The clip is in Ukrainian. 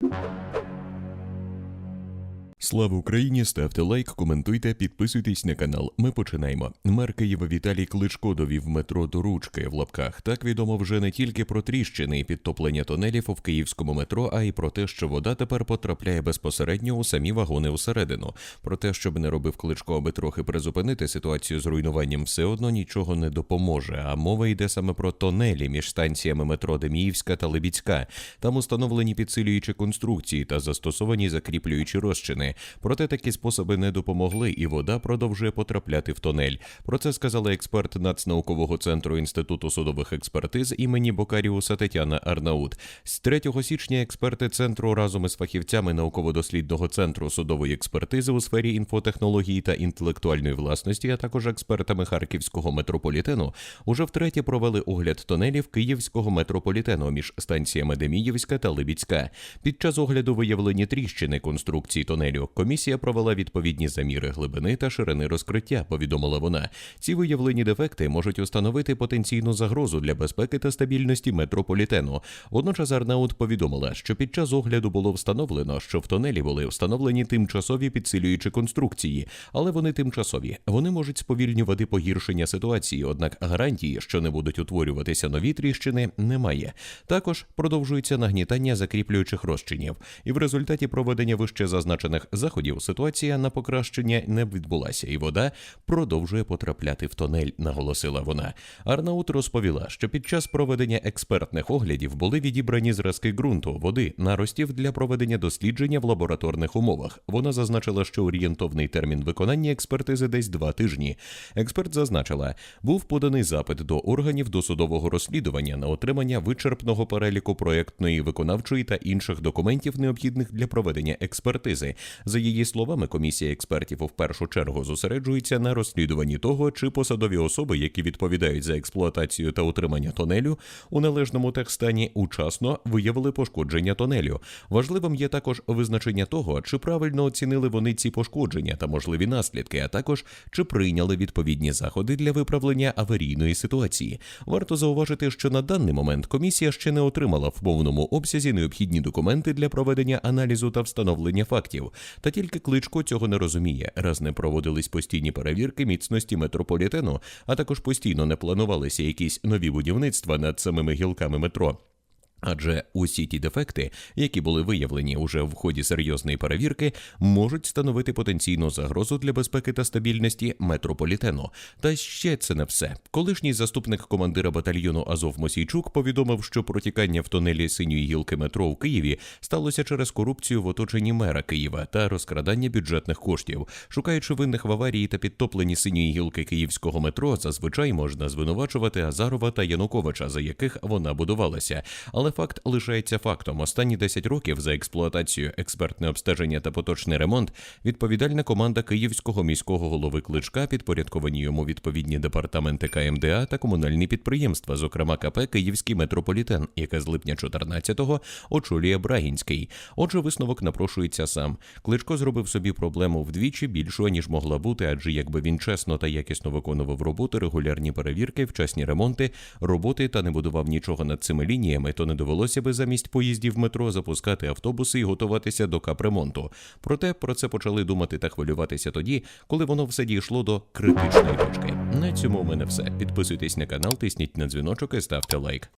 you Слава Україні! Ставте лайк, коментуйте, підписуйтесь на канал. Ми починаємо. Мер Києва Віталій Кличко довів метро до ручки в лапках. Так відомо вже не тільки про тріщини і підтоплення тунелів в київському метро, а й про те, що вода тепер потрапляє безпосередньо у самі вагони усередину. Про те, щоб не робив Кличко, аби трохи призупинити ситуацію з руйнуванням, все одно нічого не допоможе. А мова йде саме про тонелі між станціями метро Деміївська та Лебідська. Там установлені підсилюючі конструкції та застосовані закріплюючі розчини. Проте такі способи не допомогли, і вода продовжує потрапляти в тонель. Про це сказала експерт Нацнаукового центру інституту судових експертиз імені Бокаріуса Тетяна Арнаут. З 3 січня експерти центру разом із фахівцями науково-дослідного центру судової експертизи у сфері інфотехнології та інтелектуальної власності, а також експертами харківського метрополітену, уже втретє провели огляд тонелів київського метрополітену між станціями Деміївська та Либідська. Під час огляду виявлені тріщини конструкції тонелю. Комісія провела відповідні заміри глибини та ширини розкриття. Повідомила вона. Ці виявлені дефекти можуть установити потенційну загрозу для безпеки та стабільності метрополітену. Водночас Арнаут повідомила, що під час огляду було встановлено, що в тонелі були встановлені тимчасові підсилюючі конструкції, але вони тимчасові. Вони можуть сповільнювати погіршення ситуації, однак гарантії, що не будуть утворюватися нові тріщини, немає. Також продовжується нагнітання закріплюючих розчинів, і в результаті проведення вище зазначених заходів ситуація на покращення не відбулася, і вода продовжує потрапляти в тонель, наголосила вона. Арнаут розповіла, що під час проведення експертних оглядів були відібрані зразки ґрунту, води, наростів для проведення дослідження в лабораторних умовах. Вона зазначила, що орієнтовний термін виконання експертизи десь два тижні. Експерт зазначила, був поданий запит до органів досудового розслідування на отримання вичерпного переліку проєктної, виконавчої та інших документів, необхідних для проведення експертизи. За її словами, комісія експертів у першу чергу зосереджується на розслідуванні того, чи посадові особи, які відповідають за експлуатацію та утримання тонелю, у належному техстані учасно виявили пошкодження тонелю. Важливим є також визначення того, чи правильно оцінили вони ці пошкодження та можливі наслідки, а також чи прийняли відповідні заходи для виправлення аварійної ситуації. Варто зауважити, що на даний момент комісія ще не отримала в повному обсязі необхідні документи для проведення аналізу та встановлення фактів. Та тільки кличко цього не розуміє, раз не проводились постійні перевірки міцності метрополітену, а також постійно не планувалися якісь нові будівництва над самими гілками метро. Адже усі ті дефекти, які були виявлені уже в ході серйозної перевірки, можуть становити потенційну загрозу для безпеки та стабільності метрополітену. Та ще це не все. Колишній заступник командира батальйону Азов Мосійчук повідомив, що протікання в тунелі синьої гілки метро в Києві сталося через корупцію в оточенні мера Києва та розкрадання бюджетних коштів. Шукаючи винних в аварії та підтопленні синьої гілки київського метро, зазвичай можна звинувачувати Азарова та Януковича, за яких вона будувалася. Але факт лишається фактом. Останні 10 років за експлуатацію, експертне обстеження та поточний ремонт відповідальна команда Київського міського голови Кличка, підпорядковані йому відповідні департаменти КМДА та комунальні підприємства, зокрема КП Київський метрополітен, яке з липня 14-го очолює Брагінський. Отже, висновок напрошується сам. Кличко зробив собі проблему вдвічі більшу ніж могла бути, адже якби він чесно та якісно виконував роботи, регулярні перевірки, вчасні ремонти, роботи та не будував нічого над цими лініями, то не довелося би замість поїздів метро запускати автобуси і готуватися до капремонту. Проте про це почали думати та хвилюватися тоді, коли воно все дійшло до критичної точки. На цьому у мене все. Підписуйтесь на канал, тисніть на дзвіночок і ставте лайк.